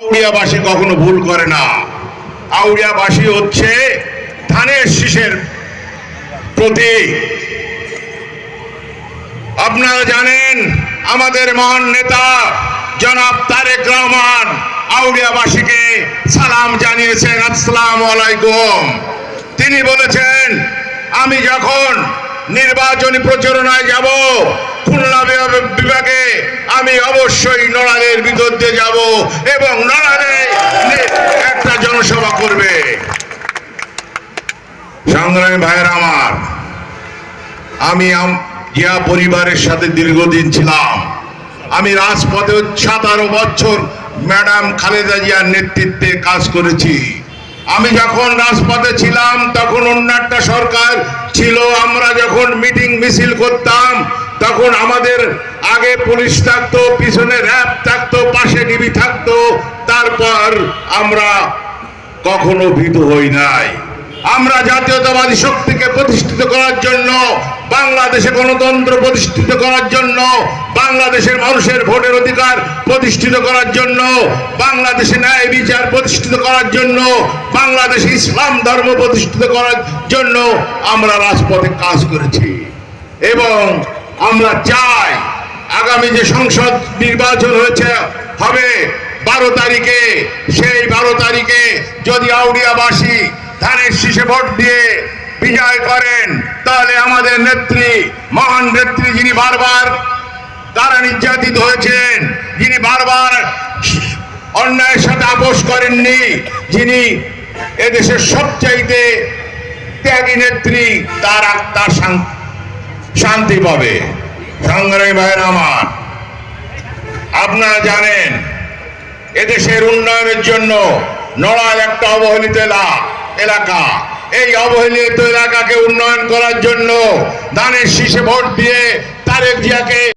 আউড়িয়াবাসী কখনো ভুল করে না। আউড়িয়াবাসী হচ্ছে ধানের শীষের প্রতীক। আপনারা জানেন, আমাদের মহান নেতা জনাব তারেক রহমান আউড়িয়াবাসীকে সালাম জানিয়েছেন, আসসালাম আলাইকুম। তিনি বলেছেন, আমি যখন নির্বাচনী প্রচারণায় যাব খুলনা বিভাগে আমি অবশ্যই নড়ালের ভিতর দিয়ে যাব এবং নড়ালে একটা জনসভা করবে। সংগ্রামী ভাইয়ের আমার আমি জিয়া পরিবারের সাথে দীর্ঘদিন ছিলাম। আমি রাজপথে সাতারো বছর ম্যাডাম খালেদা জিয়ার নেতৃত্বে কাজ করেছি। আমি যখন রাজপথে ছিলাম, তখন অন্য একটা সরকার ছিল। আমরা যখন মিটিং মিছিল করতাম তখন আমাদের আগে পুলিশ থাকতো, পিছনে র্যাব থাকতো, পাশে ডিবি থাকতো। তারপর আমরা কখনো ভীত হই নাই। আমরা জাতীয়তাবাদী শক্তিকে প্রতিষ্ঠিত করার জন্য, বাংলাদেশে গণতন্ত্র প্রতিষ্ঠিত করার জন্য, বাংলাদেশের মানুষের ভোটের অধিকার প্রতিষ্ঠিত করার জন্য, বাংলাদেশে ন্যায় বিচার প্রতিষ্ঠিত করার জন্য, বাংলাদেশে ইসলাম ধর্ম প্রতিষ্ঠিত করার জন্য আমরা রাজপথে কাজ করেছি। এবং আমরা চাই আগামী যে সংসদ নির্বাচন হয়েছে, হবে বারো তারিখে। সেই বারো তারিখে যদি আউড়িয়াবাসী ধানের শীষে ভোট দিয়ে বিজয় করেন, তাহলে আমাদের নেত্রী, মহান নেত্রী যিনি বারবার তারা নির্যাতিত হয়েছেন, যিনি বারবার অন্যায়ের সাথে আপোষ করেননি, যিনি এদেশের সবচাইতে ত্যাগী নেত্রী, তার শান- শান্তি পাবে। সংগ্রামী ভাইয়ের আমার, আপনারা জানেন, এদেশের উন্নয়নের জন্য নড়াল একটা অবহেলিত এলা- এলাকা। এই অবহেলিত এলাকাকে উন্নয়ন করার জন্য দানের শীষে ভোট দিয়ে তারেক জিয়াকে